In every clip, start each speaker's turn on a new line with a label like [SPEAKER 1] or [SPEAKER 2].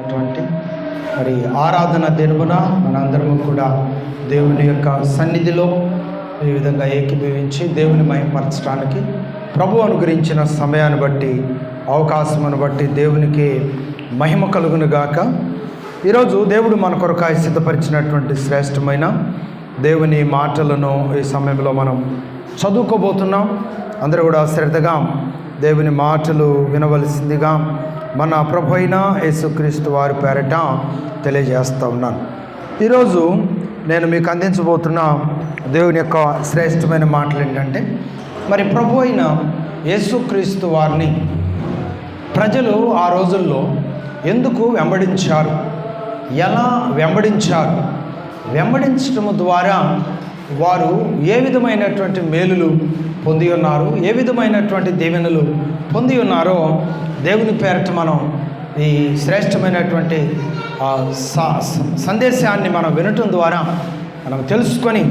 [SPEAKER 1] అటువంటి మరి ఆరాధన దినమున మనందరము కూడా దేవుని యొక్క సన్నిధిలో ఈ విధంగా ఏకీభవించి దేవుని మహిమపరచడానికి ప్రభు అనుగ్రహించిన సమయాన్ని బట్టి అవకాశమును బట్టి దేవునికి మహిమ కలుగును గాక. ఈరోజు దేవుడు మన కొరకాయ సిద్ధపరిచినటువంటి శ్రేష్టమైన దేవుని మాటలను ఈ సమయంలో మనం చదువుకోబోతున్నాం. అందరూ కూడా శ్రద్ధగా దేవుని మాటలు వినవలసిందిగా మన ప్రభు అయిన యేసుక్రీస్తు వారి పేరట తెలియజేస్తూ ఉన్నాను ఈరోజు నేను మీకు అందించబోతున్న దేవుని యొక్క శ్రేష్టమైన మాటలు ఏంటంటే మరి ప్రభు అయిన యేసుక్రీస్తు వారిని ప్రజలు ఆ రోజుల్లో ఎందుకు వెంబడించారు? ఎలా వెంబడించారు? వెంబడించడం ద్వారా వారు ఏ విధమైనటువంటి మేలులు పొంది ఉన్నారు. ఏ విధమైనటువంటి దీవెనలు పొంది ఉన్నారో దేవుని పేరట మనం ఈ శ్రేష్టమైనటువంటి స- సందేశాన్ని మనం వినటం ద్వారా మనం తెలుసుకొని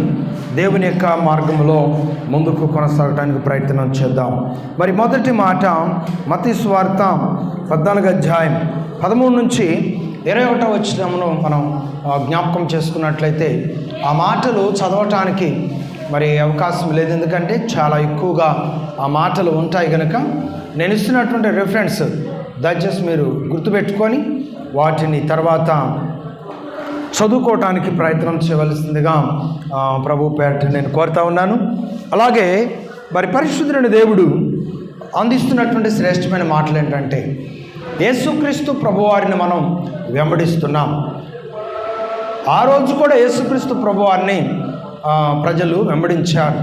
[SPEAKER 1] దేవుని యొక్క మార్గంలో ముందుకు కొనసాగడానికి ప్రయత్నం చేద్దాం. మరి మొదటి మాట మతి స్వార్థ పద్నాలుగు అధ్యాయం పదమూడు నుంచి ఇరవై ఒకటో వచ్చినమును మనం జ్ఞాపకం చేసుకున్నట్లయితే ఆ మాటలు చదవటానికి మరి అవకాశం లేదు. ఎందుకంటే చాలా ఎక్కువగా ఆ మాటలు ఉంటాయి కనుక నేను ఇస్తున్నటువంటి రిఫరెన్స్ దయచేసి మీరు గుర్తుపెట్టుకొని వాటిని తర్వాత చదువుకోవటానికి ప్రయత్నం చేయవలసిందిగా ప్రభు పేరట నేను కోరుతా ఉన్నాను. అలాగే మరి పరిశుద్ధుడైన దేవుడు అందిస్తున్నటువంటి శ్రేష్టమైన మాటలు ఏంటంటే యేసుక్రీస్తు ప్రభువారిని మనం వెంబడిస్తున్నాం. ఆ రోజు కూడా యేసుక్రీస్తు ప్రభువారిని ప్రజలు వెంబడించారు.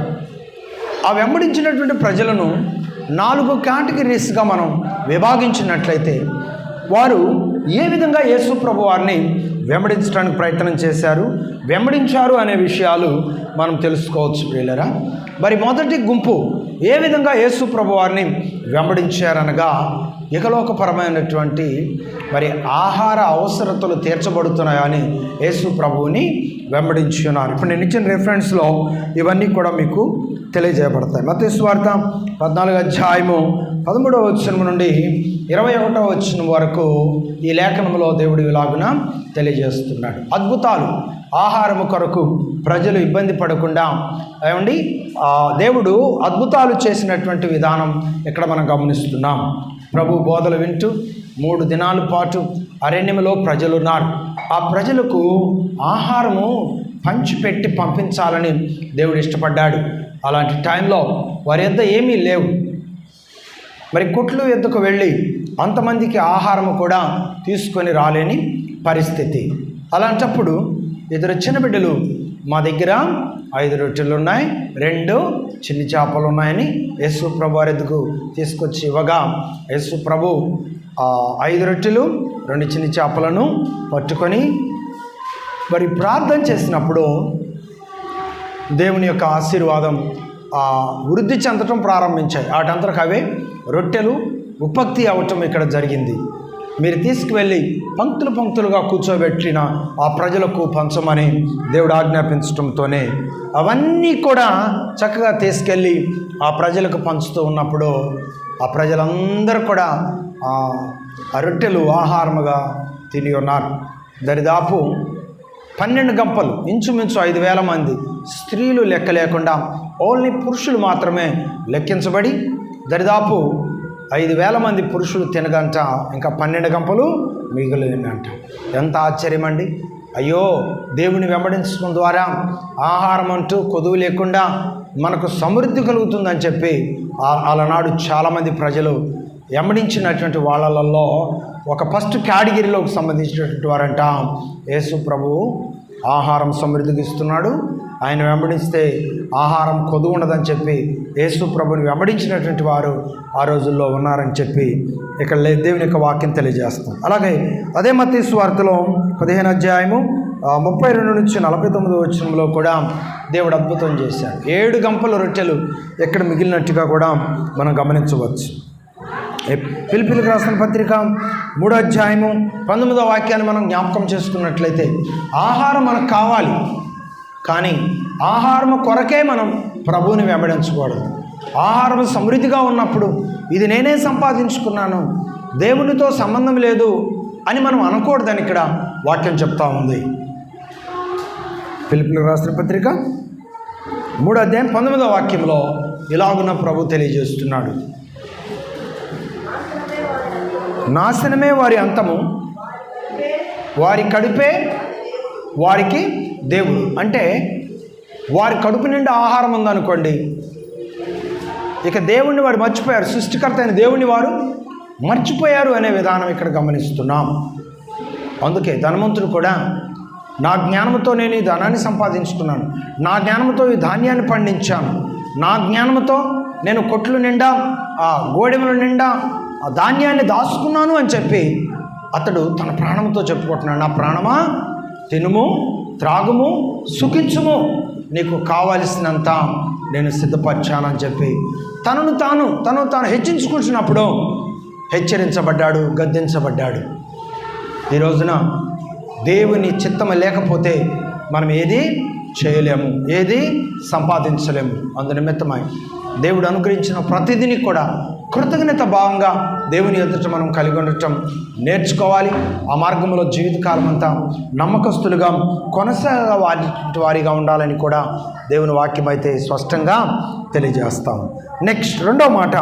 [SPEAKER 1] ఆ వెంబడించినటువంటి ప్రజలను నాలుగు కేటగిరీస్గా మనం విభాగించినట్లయితే వారు ఏ విధంగా యేసు ప్రభు వారిని వెంబడించడానికి ప్రయత్నం చేశారు వెంబడించారు అనే విషయాలు మనం తెలుసుకోవచ్చు వీళ్ళరా మరి మొదటి గుంపు ఏ విధంగా యేసు ప్రభు వారిని వెంబడించారనగా ఇకలోకపరమైనటువంటి మరి ఆహార అవసరతలు తీర్చబడుతున్నాయని యేసు ప్రభువుని వెంబడించి ఉన్నారు ఇప్పుడు నేను ఇచ్చిన రెఫరెన్స్లో ఇవన్నీ కూడా మీకు తెలియజేయబడతాయి. మత స్వార్థ పద్నాలుగు అధ్యాయము పదమూడవ వచ్చిన నుండి ఇరవై ఒకటవ వచ్చిన వరకు ఈ లేఖనంలో దేవుడు ఇలాగున తెలియజేస్తున్నాడు. అద్భుతాలు ఆహారము కొరకు ప్రజలు ఇబ్బంది పడకుండా ఏమండి? దేవుడు అద్భుతాలు చేసినటువంటి విధానం ఇక్కడ మనం గమనిస్తున్నాం. ప్రభు బోధలు వింటూ మూడు దినాల పాటు అరణ్యంలో ప్రజలు ఉన్నారు ఆ ప్రజలకు ఆహారము పంచిపెట్టి పంపించాలని దేవుడు ఇష్టపడ్డాడు. అలాంటి టైంలో వారి యొద్ద ఏమీ లేవు. మరి కుట్లు ఎద్దుకు వెళ్ళి అంతమందికి ఆహారము కూడా తీసుకొని రాలేని పరిస్థితి. అలాంటప్పుడు ఇద్దరు చిన్న బిడ్డలు. మా దగ్గర ఐదు రొట్టెలు ఉన్నాయి రెండు చిన్ని చేపలు ఉన్నాయని యేసు ప్రభు వారిద్దుకు తీసుకొచ్చి ఇవ్వగా యేసు ప్రభు ఆ ఐదు రొట్టెలు రెండు చిన్ని చేపలను పట్టుకొని మరి ప్రార్థన చేసినప్పుడు దేవుని యొక్క ఆశీర్వాదం ఆ, వృద్ధి చెందటం ప్రారంభించాయి. వాటంతరకు అవే రొట్టెలు ఉత్పత్తి అవటం ఇక్కడ జరిగింది. మీరు తీసుకువెళ్ళి పంక్తులు పంక్తులుగా కూర్చోబెట్టిన ఆ ప్రజలకు పంచమని దేవుడు ఆజ్ఞాపించడంతోనే అవన్నీ కూడా చక్కగా తీసుకెళ్ళి ఆ ప్రజలకు పంచుతూ ఉన్నప్పుడు ఆ ప్రజలందరూ కూడా ఆ రొట్టెలు ఆహారముగా తిని ఉన్నారు. దరిదాపు పన్నెండు గంపలు ఇంచుమించు ఐదు వేల మంది స్త్రీలు లెక్క లేకుండా ఓన్లీ పురుషులు మాత్రమే లెక్కించబడి దరిదాపు ఐదు వేల మంది పురుషులు తినగంట ఇంకా పన్నెండు గంపలు మిగిలినంట ఎంత ఆశ్చర్యం అండి అయ్యో దేవుని వెంబడించడం ద్వారా ఆహారం అంటూ కొదువు లేకుండా మనకు సమృద్ధి కలుగుతుందని చెప్పి అలనాడు చాలామంది ప్రజలు వెంబడించినటువంటి వాళ్ళల్లో ఒక ఫస్ట్ కేటగిరీలోకి సంబంధించినటువంటి వారంట. యేసు ప్రభువు ఆహారం సమృద్ధికి ఇస్తున్నాడు ఆయన వెంబడిస్తే ఆహారం కొదువు ఉండదని చెప్పి యేసు ప్రభుని వెంబడించినటువంటి వారు ఆ రోజుల్లో ఉన్నారని చెప్పి ఇక్కడ లే- దేవుని యొక్క వాక్యం తెలియజేస్తాం అలాగే అదే మతీ స్వార్థలో పదిహేను అధ్యాయము ముప్పై రెండు నుంచి నలభై తొమ్మిది వచ్చినంలో కూడా దేవుడు అద్భుతం చేశాడు. ఏడు గంపల రొట్టెలు ఎక్కడ మిగిలినట్టుగా కూడా మనం గమనించవచ్చు. పిలిపిలికి రాసిన పత్రిక మూడో అధ్యాయము పంతొమ్మిదో వాక్యాన్ని మనం జ్ఞాపకం చేసుకున్నట్లయితే ఆహారం మనకు కావాలి. కానీ ఆహారం కొరకే మనం ప్రభువుని వెంబడించకూడదు. ఆహారం సమృద్ధిగా ఉన్నప్పుడు ఇది నేనే సంపాదించుకున్నాను దేవునితో సంబంధం లేదు అని మనం అనకూడదని ఇక్కడ వాక్యం చెప్తా ఉంది. పిలుపులు రాసిన పత్రిక మూడో అధ్యాయం పంతొమ్మిదో వాక్యంలో ఇలాగున్న ప్రభు తెలియజేస్తున్నాడు. నాశనమే వారి అంతము వారి కడుపే వారికి దేవుడు. అంటే వారి కడుపు నిండా ఆహారం ఉందనుకోండి ఇక దేవుణ్ణి వారు మర్చిపోయారు. సృష్టికర్త అయిన దేవుణ్ణి వారు మర్చిపోయారు అనే విధానం ఇక్కడ గమనిస్తున్నాం. అందుకే ధనవంతుడు కూడా నా జ్ఞానంతో నేను ఈ ధనాన్ని సంపాదించుకున్నాను. నా జ్ఞానంతో ఈ ధాన్యాన్ని పండించాను. నా జ్ఞానంతో నేను కొట్లు నిండా ఆ గోడెముల నిండా ఆ ధాన్యాన్ని దాచుకున్నాను అని చెప్పి అతడు తన ప్రాణంతో చెప్పుకుంటున్నాడు. నా ప్రాణమా? తినుము త్రాగుము సుఖించుము. నీకు కావలసినంత నేను సిద్ధపరిచానని చెప్పి తనను తాను తను తాను హెచ్చించుకుంటున్నప్పుడు హెచ్చరించబడ్డాడు గద్దించబడ్డాడు. ఈ రోజున దేవుని చిత్తము లేకపోతే మనం ఏది చేయలేము ఏది సంపాదించలేము. అందు నిమిత్తమై దేవుడు అనుగ్రహించిన ప్రతిదిని కూడా కృతజ్ఞత భావంగా దేవుని ఎదుట మనం కలిగి ఉండటం నేర్చుకోవాలి. ఆ మార్గంలో జీవితకాలం అంతా నమ్మకస్తులుగా కొనసాగ వారి వారిగా ఉండాలని కూడా దేవుని వాక్యం అయితే స్పష్టంగా తెలియజేస్తాం. నెక్స్ట్ రెండో మాట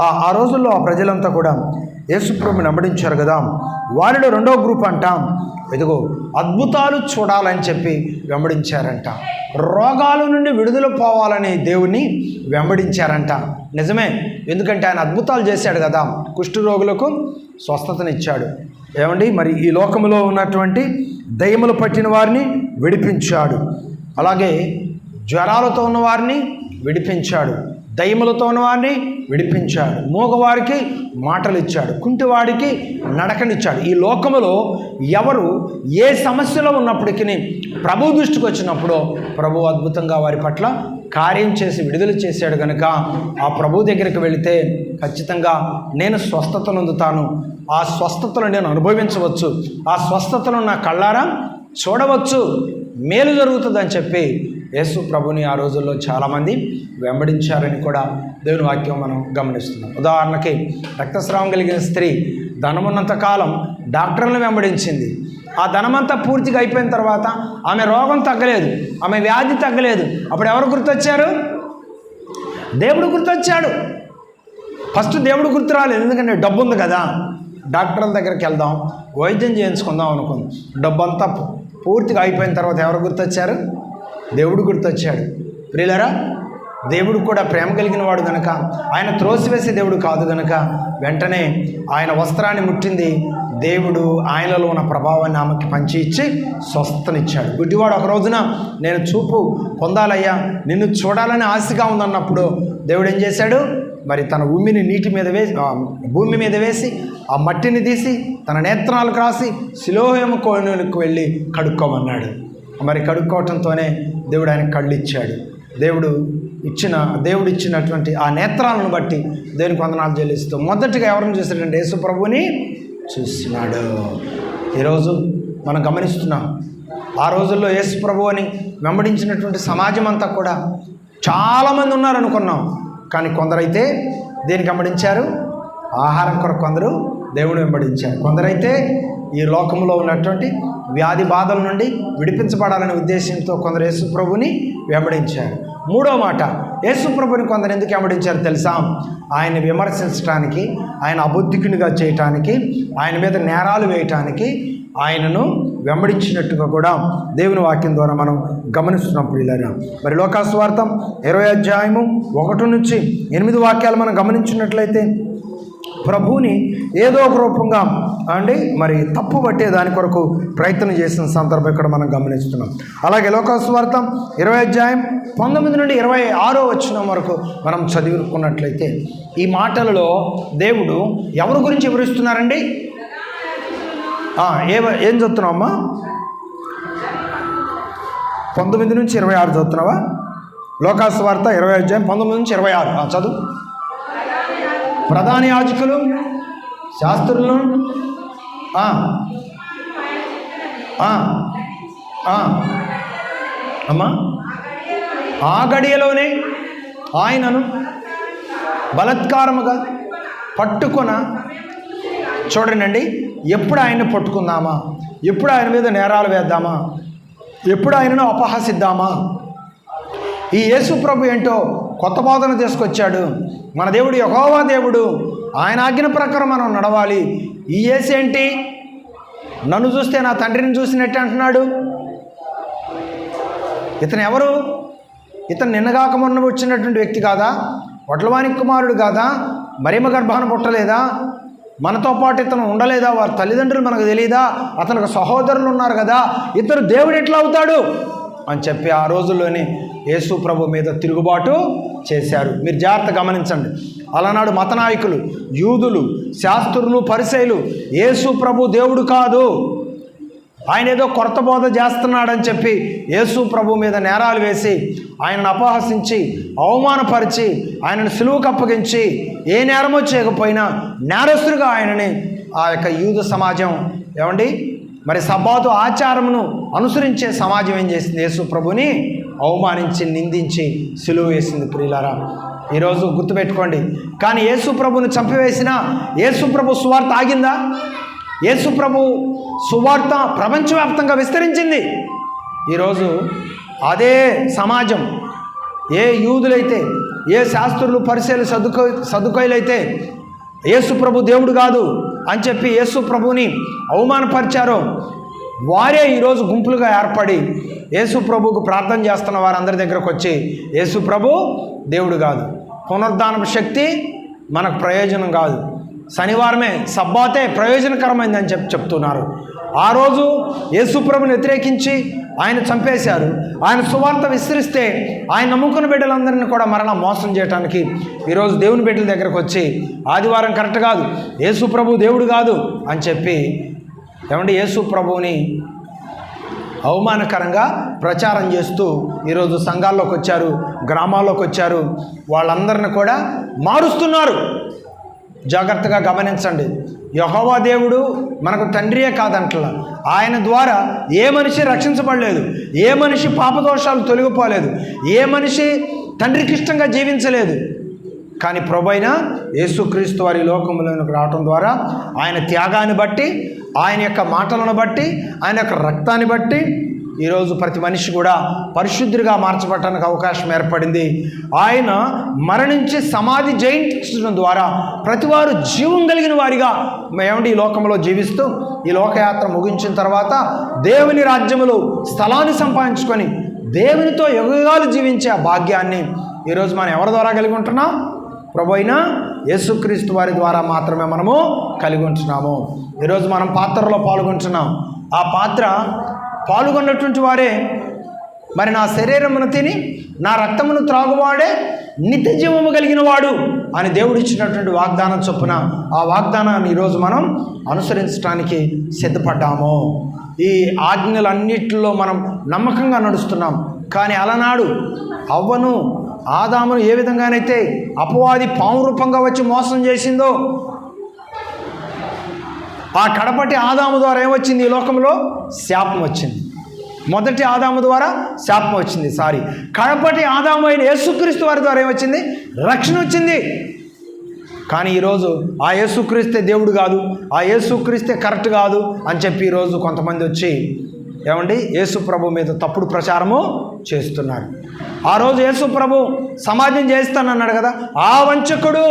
[SPEAKER 1] ఆ ఆ రోజుల్లో ఆ ప్రజలంతా కూడా యేసుప్రభుని నమ్మడించారు కదా. వారిలో రెండో గ్రూప్ అంటాం ఇదిగో అద్భుతాలు చూడాలని చెప్పి వెంబడించారంట. రోగాల నుండి విడుదల పోవాలని దేవుని వెంబడించారంట. నిజమే. ఎందుకంటే ఆయన అద్భుతాలు చేశాడు కదా. కుష్ఠరోగులకు స్వస్థతనిచ్చాడు. ఏమండి? మరి ఈ లోకములో ఉన్నటువంటి దయ్యములు పట్టిన వారిని విడిపించాడు. అలాగే జ్వరాలతో ఉన్న వారిని విడిపించాడు. దయ్యములతో వారిని విడిపించాడు. మూగవారికి మాటలు ఇచ్చాడు కుంటివాడికి నడకనిచ్చాడు. ఈ లోకములో ఎవరు ఏ సమస్యలో ఉన్నప్పటికీ ప్రభు దృష్టికి వచ్చినప్పుడు ప్రభు అద్భుతంగా వారి పట్ల కార్యం చేసి విడుదల చేశాడు కనుక ఆ ప్రభు దగ్గరికి వెళితే ఖచ్చితంగా నేను స్వస్థతను అందుతాను ఆ స్వస్థతను నేను అనుభవించవచ్చు. ఆ స్వస్థతను నా కళ్ళారా చూడవచ్చు. మేలు జరుగుతుందని చెప్పి యేసు ప్రభుని ఆ రోజుల్లో చాలామంది వెంబడించారని కూడా దేవుని వాక్యం మనం గమనిస్తున్నాం. ఉదాహరణకి రక్తస్రావం కలిగిన స్త్రీ ధనమున్నంత కాలం డాక్టర్లను వెంబడించింది. ఆ ధనమంతా పూర్తిగా అయిపోయిన తర్వాత ఆమె రోగం తగ్గలేదు ఆమె వ్యాధి తగ్గలేదు. అప్పుడు ఎవరు గుర్తొచ్చారు? దేవుడు గుర్తొచ్చాడు. ఫస్ట్ దేవుడు గుర్తు రాలేదు ఎందుకంటే డబ్బు ఉంది కదా. డాక్టర్ల దగ్గరికి వెళ్దాం వైద్యం చేయించుకుందాం అనుకుంది. డబ్బు అంతా పూర్తిగా అయిపోయిన తర్వాత ఎవరు గుర్తొచ్చారు? దేవుడు గుర్తొచ్చాడు. ప్రియులరా దేవుడు కూడా ప్రేమ కలిగిన వాడు గనక ఆయన త్రోసివేసే దేవుడు కాదు గనక వెంటనే ఆయన వస్త్రాన్ని ముట్టింది. దేవుడు ఆయనలో ఉన్న ప్రభావాన్ని ఆమెకి పంచి ఇచ్చి స్వస్థనిచ్చాడు. గుడ్డివాడు ఒక రోజున నేను చూపు పొందాలయ్యా నిన్ను చూడాలని ఆశగా ఉందన్నప్పుడు దేవుడు ఏం చేశాడు? మరి తన భూమిని నీటి మీద వేసి భూమి మీద వేసి ఆ మట్టిని తీసి తన నేత్రాలకు రాసి శిలోహేమ కోణకు వెళ్ళి కడుక్కోమన్నాడు. మరి కడుక్కోవటంతోనే దేవుడు ఆయన కళ్ళు ఇచ్చాడు దేవుడు ఇచ్చిన దేవుడు ఇచ్చినటువంటి ఆ నేత్రాలను బట్టి దేవునికి వందనాలు చెల్లిస్తూ మొదటిగా ఎవరిని చూశాడంటే యేసు ప్రభుని చూస్తున్నాడు ఈరోజు మనం గమనిస్తున్నాం ఆ రోజుల్లో యేసు ప్రభు అని వెంబడించినటువంటి సమాజం అంతా కూడా చాలామంది ఉన్నారు అనుకున్నాం. కానీ కొందరైతే దేనికి వెంబడించారు? ఆహారం కొరకు కొందరు దేవుడు వెంబడించారు. కొందరైతే ఈ లోకంలో ఉన్నటువంటి వ్యాధి బాధల నుండి విడిపించబడాలనే ఉద్దేశంతో కొందరు యేసుప్రభుని వెంబడించారు. మూడో మాట యేసుప్రభుని కొందరు ఎందుకు వెంబడించారు తెలుసా? ఆయన విమర్శించడానికి ఆయన అబుద్ధికునిగా చేయటానికి ఆయన మీద నేరాలు వేయటానికి ఆయనను వెంబడించినట్టుగా కూడా దేవుని వాక్యం ద్వారా మనం గమనిస్తున్నాం ప్రియులారా. మరి లోకాస్వార్థం ఇరవై అధ్యాయము ఒకటి నుంచి ఎనిమిది వాక్యాలు మనం గమనించినట్లయితే ప్రభువుని ఏదో ఒక రూపంగా అండి మరి తప్పు పట్టే దాని కొరకు ప్రయత్నం చేసిన సందర్భం ఇక్కడ మనం గమనిస్తున్నాం. అలాగే లోకాస్వార్థం ఇరవై అధ్యాయం పంతొమ్మిది నుండి ఇరవై ఆరో వచ్చిన వరకు మనం చదువుకున్నట్లయితే ఈ మాటలలో దేవుడు ఎవరి గురించి వివరిస్తున్నారండి? ఏ ఏం చదువుతున్నావమ్మా? పంతొమ్మిది నుంచి ఇరవై ఆరు చదువుతున్నావా? లోకాస్వార్త ఇరవై అధ్యాయం పంతొమ్మిది నుంచి ఇరవై ఆరు. చదువు. ప్రధాన యాజకులు శాస్త్రులను అమ్మా ఆ గడియలోనే ఆయనను బలత్కారముగా పట్టుకొన చూడండి ఎప్పుడు ఆయన్ని పట్టుకుందామా? ఎప్పుడు ఆయన మీద నేరాలు వేద్దామా? ఎప్పుడు ఆయనను అపహసిద్దామా? ఈ యేసు ప్రభు ఏంటో కొత్త బోధన తీసుకొచ్చాడు. మన దేవుడు యహోవా దేవుడు. ఆయన ఆజ్ఞ ప్రకారం మనం నడవాలి. ఈ ఏసి ఏంటి? నన్ను చూస్తే నా తండ్రిని చూసినట్టు అంటున్నాడు. ఇతను ఎవరు? ఇతను నిన్నగాక మొన్న వచ్చినటువంటి వ్యక్తి కాదా? వడ్లవాణి కుమారుడు కాదా? మరేమ గర్భాన పుట్టలేదా? మనతో పాటు ఇతను ఉండలేదా? వారి తల్లిదండ్రులు మనకు తెలియదా అతనికి సహోదరులు ఉన్నారు కదా? ఇతను దేవుడు ఎట్లా అవుతాడు? అని చెప్పి ఆ రోజుల్లోనే యేసు ప్రభు మీద తిరుగుబాటు చేశారు మీరు జాగ్రత్త గమనించండి. అలనాడు మత నాయకులు యూదులు శాస్త్రులు పరిశైలు యేసు ప్రభు దేవుడు కాదు. ఆయన ఏదో కొత్త బోధ చేస్తున్నాడని చెప్పి యేసు ప్రభు మీద నేరాలు వేసి ఆయనను అపహసించి అవమానపరిచి ఆయనను సులువుకు అప్పగించి ఏ నేరమో చేయకపోయినా నేరస్తుడిగా ఆయనని ఆ యొక్క యూదు సమాజం ఏమండి? మరి సబ్బాతు ఆచారమును అనుసరించే సమాజం ఏం చేసింది? యేసు ప్రభుని అవమానించి నిందించి సులువు వేసింది ప్రియులారా. ఈరోజు గుర్తుపెట్టుకోండి. కానీ యేసు ప్రభుని చంపివేసిన యేసు ప్రభు సువార్త ఆగిందా? యేసు ప్రభు సువార్త ప్రపంచవ్యాప్తంగా విస్తరించింది. ఈరోజు అదే సమాజం ఏ యూదులైతే ఏ శాస్త్రులు పరిశీలి సదుకో సదుకైలైతే యేసు ప్రభు దేవుడు కాదు అని చెప్పి యేసు ప్రభుని అవమానపరిచారో వారే ఈరోజు గుంపులుగా ఏర్పడి యేసు ప్రభుకు ప్రార్థన చేస్తున్న వారందరి దగ్గరకు వచ్చి యేసు ప్రభు దేవుడు కాదు. పునరుద్ధాన శక్తి మనకు ప్రయోజనం కాదు. శనివారమే సబ్బాతే ప్రయోజనకరమైందని చెప్పి చెప్తున్నారు. ఆ రోజు యేసుప్రభుని వ్యతిరేకించి ఆయన చంపేశారు. ఆయన సువార్త విస్తరిస్తే ఆయన నమ్ముకున్న బిడ్డలందరినీ కూడా మరలా మోసం చేయడానికి ఈరోజు దేవుని బిడ్డల దగ్గరకు వచ్చి ఆదివారం కరెక్ట్ కాదు. యేసుప్రభు దేవుడు కాదు అని చెప్పి ఏమంటే యేసు ప్రభువుని అవమానకరంగా ప్రచారం చేస్తూ ఈరోజు సంఘాల్లోకి వచ్చారు గ్రామాల్లోకి వచ్చారు. వాళ్ళందరిని కూడా మారుస్తున్నారు. జాగ్రత్తగా గమనించండి. యహోవా దేవుడు మనకు తండ్రియే కాదంటలా. ఆయన ద్వారా ఏ మనిషి రక్షించబడలేదు ఏ మనిషి పాపదోషాలు తొలగిపోలేదు ఏ మనిషి తండ్రికి ఇష్టంగా జీవించలేదు. కానీ ప్రభైన యేసుక్రీస్తు వారి లోకంలోనికి రావటం ద్వారా ఆయన త్యాగాన్ని బట్టి ఆయన యొక్క మాటలను బట్టి ఆయన యొక్క రక్తాన్ని బట్టి ఈరోజు ప్రతి మనిషి కూడా పరిశుద్ధుడిగా మార్చబడటానికి అవకాశం ఏర్పడింది. ఆయన మరణించి సమాధి జయించడం ద్వారా ప్రతివారు జీవం కలిగిన వారిగా ఏమండి ఈ లోకంలో జీవిస్తూ ఈ లోకయాత్ర ముగించిన తర్వాత దేవుని రాజ్యములో స్థలాన్ని సంపాదించుకొని దేవునితో యుగాలు జీవించే ఆ భాగ్యాన్ని ఈరోజు మనం ఎవరి ద్వారా కలిగి ఉంటున్నాం? ప్రభు అయిన యేసుక్రీస్తు వారి ద్వారా మాత్రమే మనము కలిగి ఉంటున్నాము. ఈరోజు మనం పాత్రలో పాల్గొంటున్నాం. ఆ పాత్ర పాల్గొన్నటువంటి వారే మరి నా శరీరమును తిని నా రక్తమును త్రాగువాడే నిత్య జీవము కలిగిన వాడు అని దేవుడు ఇచ్చినటువంటి వాగ్దానం చొప్పున ఆ వాగ్దానాన్ని ఈరోజు మనం అనుసరించడానికి సిద్ధపడ్డాము. ఈ ఆజ్ఞలన్నిటిలో మనం నమ్మకంగా నడుస్తున్నాం. కానీ అలనాడు అవ్వను ఆదామును ఏ విధంగానైతే అపవాది పాము రూపంగా వచ్చి మోసం చేసిందో ఆ కడపటి ఆదాము ద్వారా ఏమొచ్చింది ఈ లోకంలో? శాపం వచ్చింది. మొదటి ఆదాము ద్వారా శాపం వచ్చింది సారీ. కడపటి ఆదాము అయిన యేసుక్రీస్తు వారి ద్వారా ఏమొచ్చింది రక్షణ వచ్చింది. కానీ ఈరోజు ఆ యేసుక్రీస్తే దేవుడు కాదు ఆ యేసుక్రీస్తే కరెక్ట్ కాదు అని చెప్పి ఈరోజు కొంతమంది వచ్చి ఏమండి? యేసు ప్రభు మీద తప్పుడు ప్రచారము చేస్తున్నారు ఆ రోజు యేసు ప్రభు సమాధిని చేస్తానన్నాడు కదా ఆ వంచకుడు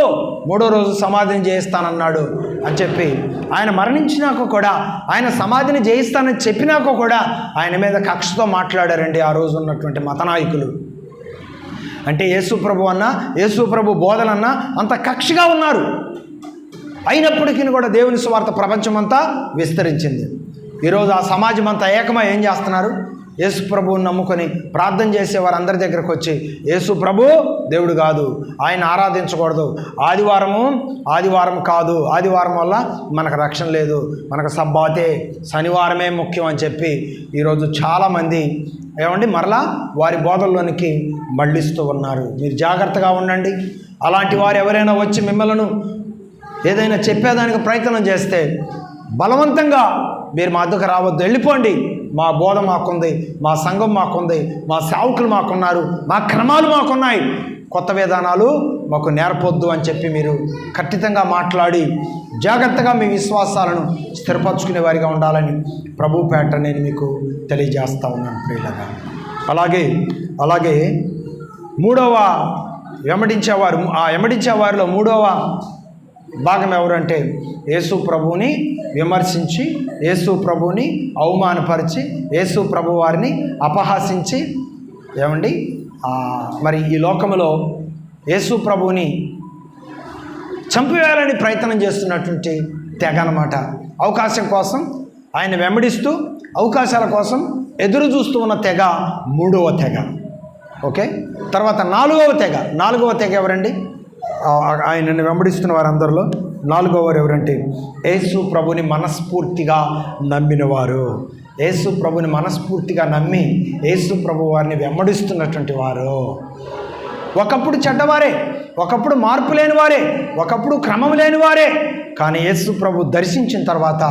[SPEAKER 1] మూడో రోజు సమాధిని చేయిస్తానన్నాడు అని చెప్పి ఆయన మరణించినాక కూడా ఆయన సమాధిని చేయిస్తానని చెప్పినాక కూడా ఆయన మీద కక్షతో మాట్లాడారండి ఆ రోజు ఉన్నటువంటి మతనాయకులు. అంటే యేసుప్రభు అన్న యేసుప్రభు బోధనన్నా అంత కక్షగా ఉన్నారు. అయినప్పటికీ కూడా దేవుని స్వార్థ ప్రపంచమంతా విస్తరించింది. ఈరోజు ఆ సమాజం అంతా ఏకమై ఏం చేస్తున్నారు? యేసు ప్రభువుని నమ్ముకొని ప్రార్థన చేసే వారందరి దగ్గరకు వచ్చి యేసు ప్రభు దేవుడు కాదు. ఆయన ఆరాధించకూడదు. ఆదివారము ఆదివారం కాదు. ఆదివారం వల్ల మనకు రక్షణ లేదు. మనకు సబ్బాతే శనివారమే ముఖ్యం అని చెప్పి ఈరోజు చాలామంది ఏమండి మరలా వారి బోధల్లోనికి మళ్ళిస్తూ ఉన్నారు. మీరు జాగ్రత్తగా ఉండండి. అలాంటి వారు ఎవరైనా వచ్చి మిమ్మల్ని ఏదైనా చెప్పేదానికి ప్రయత్నం చేస్తే బలవంతంగా మీరు మా వద్దకు రావద్దు. వెళ్ళిపోండి. మా బోధ మాకుంది మా సంఘం మాకుంది మా సేవకులు మాకున్నారు మా క్రమాలు మాకున్నాయి. కొత్త విధానాలు మాకు నేర్పొద్దు అని చెప్పి మీరు ఖచ్చితంగా మాట్లాడి జాగ్రత్తగా మీ విశ్వాసాలను స్థిరపరచుకునే వారిగా ఉండాలని ప్రభు పేట నేను మీకు తెలియజేస్తా ఉన్నాను ప్రియులగా అలాగే అలాగే మూడవ వెంబడించేవారు ఆ వెంబడించేవారిలో మూడవ భాగం ఎవరంటే యేసు ప్రభువుని విమర్శించి యేసు ప్రభువుని అవమానపరిచి యేసు ప్రభు వారిని అపహాసించి ఏమండి? మరి ఈ లోకంలో యేసు ప్రభువుని చంపివేయాలని ప్రయత్నం చేస్తున్నటువంటి తెగ అనమాట అవకాశం కోసం ఆయన వెంబడిస్తూ అవకాశాల కోసం ఎదురు చూస్తూ ఉన్న తెగ మూడవ తెగ. ఓకే? తర్వాత నాలుగవ తెగ. నాలుగవ తెగ ఎవరండి? ఆయనని వెంబడిస్తున్న వారందరిలో నాలుగో వారు ఎవరంటే యేసు ప్రభుని మనస్ఫూర్తిగా నమ్మినవారు. యేసు ప్రభుని మనస్ఫూర్తిగా నమ్మి యేసు ప్రభు వారిని వెంబడిస్తున్నటువంటి వారు. ఒకప్పుడు చెడ్డవారే ఒకప్పుడు మార్పు లేని వారే ఒకప్పుడు క్రమం లేని వారే కానీ యేసు ప్రభు దర్శించిన తర్వాత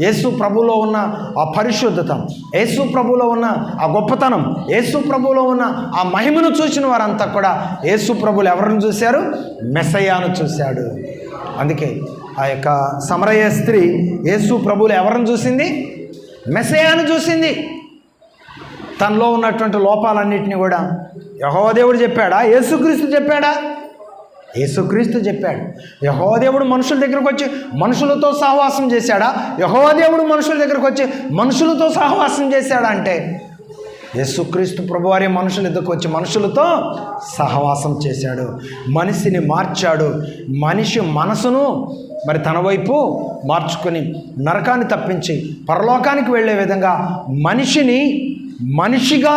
[SPEAKER 1] యేసు ప్రభులో ఉన్న ఆ పరిశుద్ధత యేసు ప్రభులో ఉన్న ఆ గొప్పతనం యేసు ప్రభులో ఉన్న ఆ మహిమను చూసిన వారంతా కూడా యేసు ప్రభులు ఎవరిని చూశారు? మెసయాను చూశాడు. అందుకే ఆ యొక్క సమరయ స్త్రీ యేసు ప్రభులు ఎవరిని చూసింది? మెసయాను చూసింది. తనలో ఉన్నటువంటి లోపాలన్నింటినీ కూడా యహోదేవుడు చెప్పాడా? యేసుక్రీస్తు చెప్పాడా? యేసుక్రీస్తు చెప్పాడు. యహోదేవుడు మనుషుల దగ్గరకు వచ్చి మనుషులతో సహవాసం చేశాడా? యహోదేవుడు మనుషుల దగ్గరకు వచ్చి మనుషులతో సహవాసం చేశాడా అంటే యేసుక్రీస్తు ప్రభువారి మనుషుల దగ్గరకు వచ్చి మనుషులతో సహవాసం చేశాడు. మనిషిని మార్చాడు. మనిషి మనసును మరి తన వైపు మార్చుకొని నరకాన్ని తప్పించి పరలోకానికి వెళ్ళే విధంగా మనిషిని మనిషిగా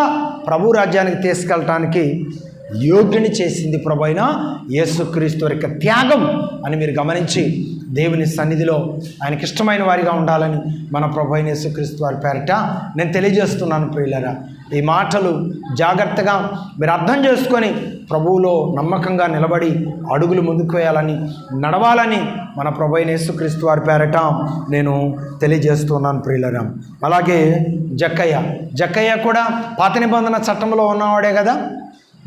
[SPEAKER 1] ప్రభు రాజ్యానికి తీసుకెళ్ళటానికి యోగ్యుని చేసింది ప్రభు అయిన యేసుక్రీస్తు యొక్క త్యాగం అని మీరు గమనించి దేవుని సన్నిధిలో ఆయనకి ఇష్టమైన వారిగా ఉండాలని మన ప్రభు అయిన యేసుక్రీస్తు వారి పేరట నేను తెలియజేస్తున్నాను ప్రియులరా. ఈ మాటలు జాగ్రత్తగా మీరు అర్థం చేసుకొని ప్రభువులో నమ్మకంగా నిలబడి అడుగులు ముందుకు వేయాలని నడవాలని మన ప్రభు అయిన యేసుక్రీస్తు వారి పేరట నేను తెలియజేస్తున్నాను ప్రియులరా. అలాగే జక్కయ్య జక్కయ్య కూడా పాత నిబంధన చట్టంలో ఉన్నవాడే కదా?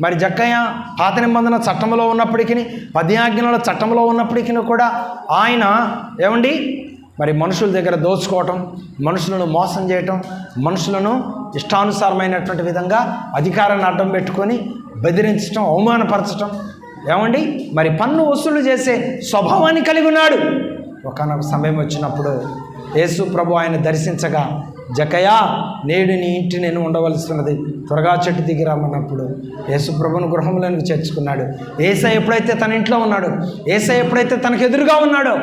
[SPEAKER 1] మరి జక్కయ్య పాత నిబంధన చట్టంలో ఉన్నప్పటికీ పద్యాజ్ఞల చట్టంలో ఉన్నప్పటికీ కూడా ఆయన ఏమండి? మరి మనుషుల దగ్గర దోచుకోవటం మనుషులను మోసం చేయటం మనుషులను ఇష్టానుసారమైనటువంటి విధంగా అధికారాన్ని అడ్డం పెట్టుకొని బెదిరించటం అవమానపరచటం. ఏమండి? మరి పన్ను వసూలు చేసే స్వభావాన్ని కలిగి ఉన్నాడు. ఒకనొక సమయం వచ్చినప్పుడు యేసు ప్రభు ఆయన దర్శించగా జకయా నేడు నీ ఇంటి నేను ఉండవలసినది. త్వరగా చెట్టు దిగి రమ్మన్నప్పుడు యేసు గృహంలోనికి చేర్చుకున్నాడు. ఏసై ఎప్పుడైతే తన ఇంట్లో ఉన్నాడు ఏసై ఎప్పుడైతే తనకు ఎదురుగా ఉన్నాడో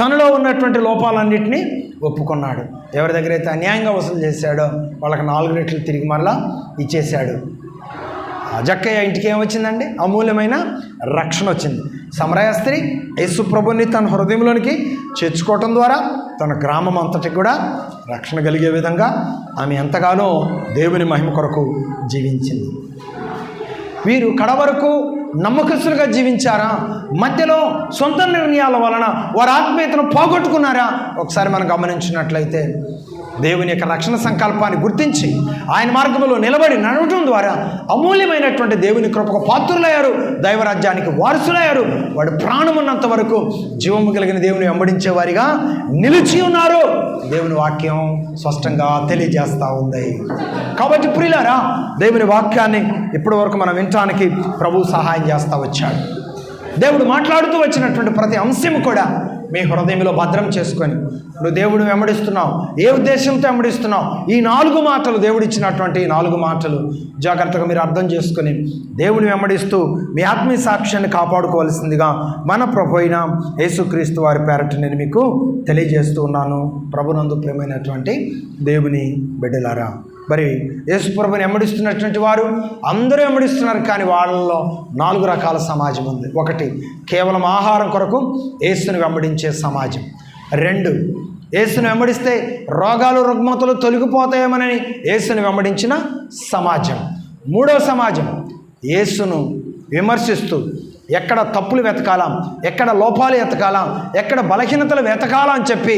[SPEAKER 1] తనలో ఉన్నటువంటి లోపాలన్నింటినీ ఒప్పుకున్నాడు. ఎవరి దగ్గర అయితే అన్యాయంగా వసూలు చేశాడో వాళ్ళకి నాలుగు రెట్లు తిరిగి మరలా ఇచ్చేశాడు. జక్కయ్య ఇంటికి ఏమొచ్చిందండి అమూల్యమైన రక్షణ వచ్చింది. సమరయ స్త్రీ యేసు ప్రభుని తన హృదయంలోనికి చేర్చుకోవటం ద్వారా తన గ్రామం అంతటికి కూడా రక్షణ కలిగే విధంగా ఆమె ఎంతగానో దేవుని మహిమ కొరకు జీవించింది. వీరు కడవరకు నమ్మకస్తులుగా జీవించారా? మధ్యలో సొంత నిర్ణయాల వలన వారి ఆత్మీయతను పోగొట్టుకున్నారా? ఒకసారి మనం గమనించినట్లయితే దేవుని యొక్క రక్షణ సంకల్పాన్ని గుర్తించి ఆయన మార్గంలో నిలబడి నడవటం ద్వారా అమూల్యమైనటువంటి దేవుని కృపకు పాత్రులయ్యారు దైవరాజ్యానికి వారసులయ్యారు. వాడు ప్రాణం ఉన్నంత వరకు జీవము కలిగిన దేవుని వెంబడించే వారిగా నిలిచి ఉన్నారు. దేవుని వాక్యం స్పష్టంగా తెలియజేస్తూ ఉంది. కాబట్టి ప్రియులారా దేవుని వాక్యాన్ని ఇప్పటి వరకు మనం వినటానికి ప్రభు సహాయం చేస్తూ వచ్చాడు. దేవుడు మాట్లాడుతూ వచ్చినటువంటి ప్రతి అంశం కూడా మీ హృదయంలో భద్రం చేసుకొని నువ్వు దేవుడు వెంబడిస్తున్నావు. ఏ ఉద్దేశంతో వెంబడిస్తున్నావు? ఈ నాలుగు మాటలు దేవుడు ఇచ్చినటువంటి ఈ నాలుగు మాటలు జాగ్రత్తగా మీరు అర్థం చేసుకొని దేవుని వెంబడిస్తూ మీ ఆత్మీయ సాక్ష్యాన్ని కాపాడుకోవాల్సిందిగా మన ప్రభు అయిన యేసుక్రీస్తు వారి పేరట నేను మీకు తెలియజేస్తూ ఉన్నాను. ప్రభునందు ప్రేమైనటువంటి దేవుని బిడ్డలారా మరి యేసుప్రభుని వెంబడిస్తున్నటువంటి వారు అందరూ వెంబడిస్తున్నారు కానీ వాళ్ళలో నాలుగు రకాల సమాజం ఉంది. ఒకటి కేవలం ఆహారం కొరకు ఏసుని వెంబడించే సమాజం. రెండు యేసును వెంబడిస్తే రోగాలు రుగ్మతలు తొలగిపోతాయేమనని యేసుని వెంబడించిన సమాజం. మూడో సమాజం యేసును విమర్శిస్తూ ఎక్కడ తప్పులు వెతకాలాం ఎక్కడ లోపాలు వెతకాలాం ఎక్కడ బలహీనతలు వెతకాలా అని చెప్పి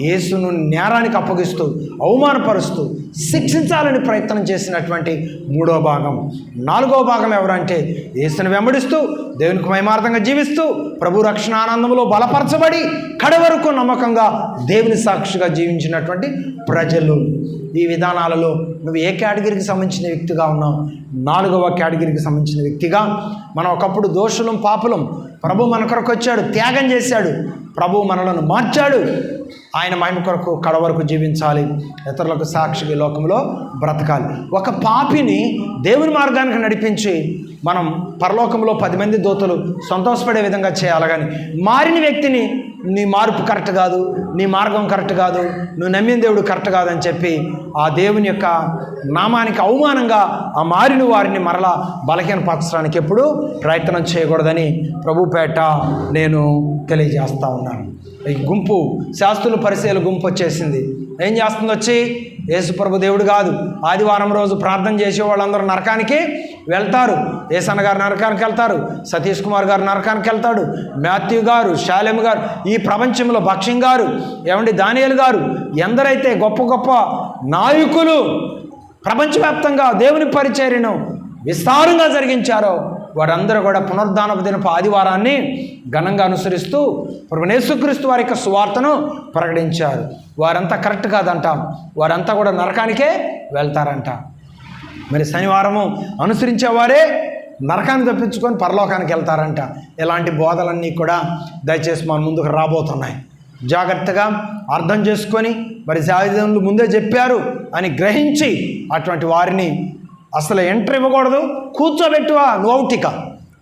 [SPEAKER 1] యేసును నేరానికి అప్పగిస్తూ అవమానపరుస్తూ శిక్షించాలని ప్రయత్నం చేసినటువంటి మూడో భాగం. నాలుగో భాగం ఎవరంటే యేసును వెంబడిస్తూ దేవునికి మహిమార్థంగా జీవిస్తూ ప్రభు రక్షణ ఆనందంలో బలపరచబడి కడవరకు నమ్మకంగా దేవుని సాక్షిగా జీవించినటువంటి ప్రజలు. ఈ విధానాలలో నువ్వు ఏ కేటగిరీకి సంబంధించిన వ్యక్తిగా ఉన్నావు? నాలుగవ కేటగిరీకి సంబంధించిన వ్యక్తిగా. మనం ఒకప్పుడు దోషులం పాపులం ప్రభు మన కొరకు వచ్చాడు త్యాగం చేశాడు. ప్రభు మనలను మార్చాడు. ఆయన మహిమ కొరకు కడ వరకు జీవించాలి. ఇతరులకు సాక్షికి లోకంలో బ్రతకాలి. ఒక పాపిని దేవుని మార్గానికి నడిపించి మనం పరలోకంలో పది మంది దోతలు సంతోషపడే విధంగా చేయాలి. కానీ మారిన వ్యక్తిని నీ మార్పు కరెక్ట్ కాదు నీ మార్గం కరెక్ట్ కాదు నువ్వు నమ్మిన దేవుడు కరెక్ట్ కాదని చెప్పి ఆ దేవుని యొక్క నామానికి అవమానంగా ఆ మారిన వారిని మరలా బలహీనపరచడానికి ఎప్పుడు ప్రయత్నం చేయకూడదని ప్రభుపేట నేను తెలియజేస్తూ ఉన్నాను. ఈ గుంపు శాస్త్రులు పరిశీల గుంపు వచ్చేసింది. ఏం చేస్తుంది వచ్చి? యేసుప్రభు దేవుడు కాదు. ఆదివారం రోజు ప్రార్థన చేసే వాళ్ళందరూ నరకానికి వెళ్తారు. ఏసన్న గారు నరకానికి వెళ్తారు. సతీష్ కుమార్ గారు నరకానికి వెళ్తాడు. మాథ్యూ గారు శాలెం గారు ఈ ప్రపంచంలో భక్ష్యం గారు ఏమండి దానియలు గారు ఎందరైతే గొప్ప గొప్ప నాయకులు ప్రపంచవ్యాప్తంగా దేవుని పరిచర్యను విస్తారంగా జరిగించారో వారందరూ కూడా పునరుద్ధానపు దినపు ఆదివారాన్ని ఘనంగా అనుసరిస్తూ ప్రభునేసుక్రీస్తు వారి యొక్క సువార్తను ప్రకటించారు. వారంతా కరెక్ట్ కాదంట. వారంతా కూడా నరకానికే వెళ్తారంట. మరి శనివారము అనుసరించేవారే నరకాన్ని తప్పించుకొని పరలోకానికి వెళ్తారంట. ఇలాంటి బోధలన్నీ కూడా దయచేసి మన ముందుకు రాబోతున్నాయి. జాగ్రత్తగా అర్థం చేసుకొని మరి సాయుధములు ముందే చెప్పారు అని గ్రహించి అటువంటి వారిని అసలు ఎంటర్ ఇవ్వకూడదు. కూర్చోబెట్టువా నోటిక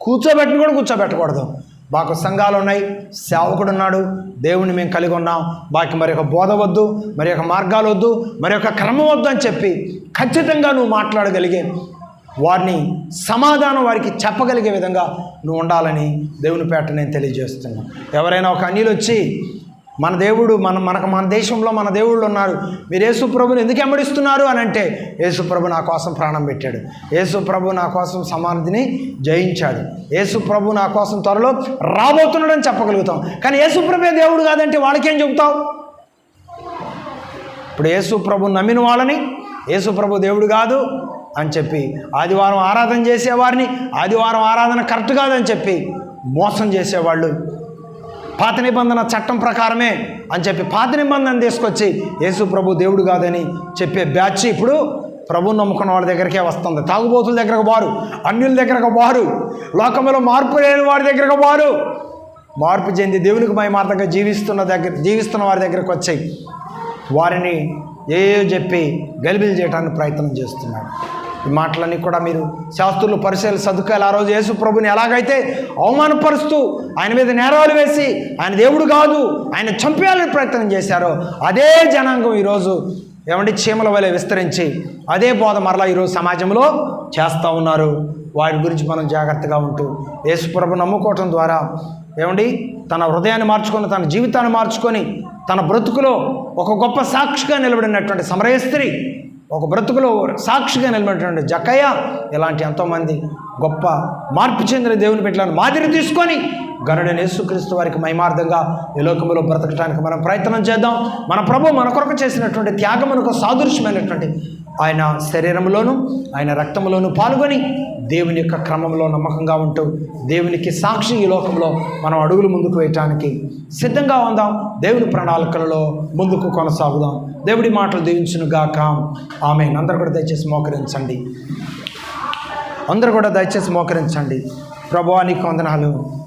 [SPEAKER 1] కూర్చోబెట్టిన కూడా కూర్చోబెట్టకూడదు. మాకు సంఘాలు ఉన్నాయి. సేవకుడు ఉన్నాడు. దేవుని మేము కలిగి ఉన్నాం. మాకు మరి ఒక బోధ వద్దు మరి ఒక మార్గాలు వద్దు మరి ఒక క్రమం వద్దు అని చెప్పి ఖచ్చితంగా నువ్వు మాట్లాడగలిగే వారిని సమాధానం వారికి చెప్పగలిగే విధంగా నువ్వు ఉండాలని దేవుని పేట నేను తెలియజేస్తున్నాను. ఎవరైనా ఒక అన్యులు వచ్చి మన దేవుడు మన మనకు మన దేశంలో మన దేవుళ్ళు ఉన్నారు. మీరు యేసుప్రభుని ఎందుకు వెంబడిస్తున్నారు అని అంటే యేసుప్రభు నా కోసం ప్రాణం పెట్టాడు. యేసుప్రభు నా కోసం సమాధిని జయించాడు. యేసుప్రభు నా కోసం త్వరలో రాబోతున్నాడని చెప్పగలుగుతాం. కానీ యేసుప్రభే దేవుడు కాదంటే వాళ్ళకేం చెబుతావు? ఇప్పుడు యేసుప్రభు నమ్మిన వాళ్ళని యేసుప్రభు దేవుడు కాదు అని చెప్పి ఆదివారం ఆరాధన చేసేవారిని ఆదివారం ఆరాధన కరెక్ట్ కాదని చెప్పి మోసం చేసేవాళ్ళు పాత నిబంధన చట్టం ప్రకారమే అని చెప్పి పాత నిబంధన తీసుకొచ్చి యేసు ప్రభు దేవుడు కాదని చెప్పే బ్యాచ్ ఇప్పుడు ప్రభు నమ్ముకున్న వాళ్ళ దగ్గరికే వస్తుంది. తాగుబోతుల దగ్గరకు వారు అన్యుల దగ్గరకు వారు లోకంలో మార్పు లేని వారి దగ్గరకు వారు. మార్పు చెంది దేవునికి మహిమార్థంగా జీవిస్తున్న దగ్గర జీవిస్తున్న వారి దగ్గరకు వచ్చాయి వారిని ఏయో చెప్పి గలిబిలు చేయడానికి ప్రయత్నం చేస్తున్నాడు. ఈ మాటలన్నీ కూడా మీరు శాస్త్రులు పరిశీలి సదుకాయలు ఆ రోజు యేసు ప్రభుని ఎలాగైతే అవమానపరుస్తూ ఆయన మీద నేరాలు వేసి ఆయన దేవుడు కాదు ఆయన చంపేయాలని ప్రయత్నం చేశారో అదే జనాంగం ఈరోజు ఏమంటే చీమల వలె విస్తరించి అదే బోధ మరలా ఈరోజు సమాజంలో చేస్తూ ఉన్నారు. వారి గురించి మనం జాగ్రత్తగా ఉంటూ యేసుప్రభు నమ్ముకోవటం ద్వారా ఏమండి? తన హృదయాన్ని మార్చుకొని తన జీవితాన్ని మార్చుకొని తన బ్రతుకులో ఒక గొప్ప సాక్షిగా నిలబడినటువంటి సమరయ స్త్రీ ఒక బ్రతుకులో సాక్షిగా నిలబడినటువంటి జకయ్య ఇలాంటి ఎంతోమంది గొప్ప మార్పు చెందిన దేవుని పెట్టాలని మాదిరి తీసుకొని గనుడైన యేసుక్రీస్తు వారికి మహిమార్థంగా ఈ లోకంలో బ్రతకడానికి మనం ప్రయత్నం చేద్దాం. మన ప్రభు మన కొరకు చేసినటువంటి త్యాగమునకు సాదృశ్యమైనటువంటి ఆయన శరీరంలోను ఆయన రక్తంలోను పాల్గొని దేవుని యొక్క క్రమంలో నమ్మకంగా ఉంటూ దేవునికి సాక్షి ఈ లోకంలో మనం అడుగులు ముందుకు వేయటానికి సిద్ధంగా ఉందాం. దేవుని ప్రణాళికలలో ముందుకు కొనసాగుదాం. దేవుడి మాటలు దీవించును గాక. ఆమె అందరు కూడా దయచేసి మోకరించండి. అందరూ కూడా దయచేసి మోకరించండి. ప్రభువానికి వందనాలు.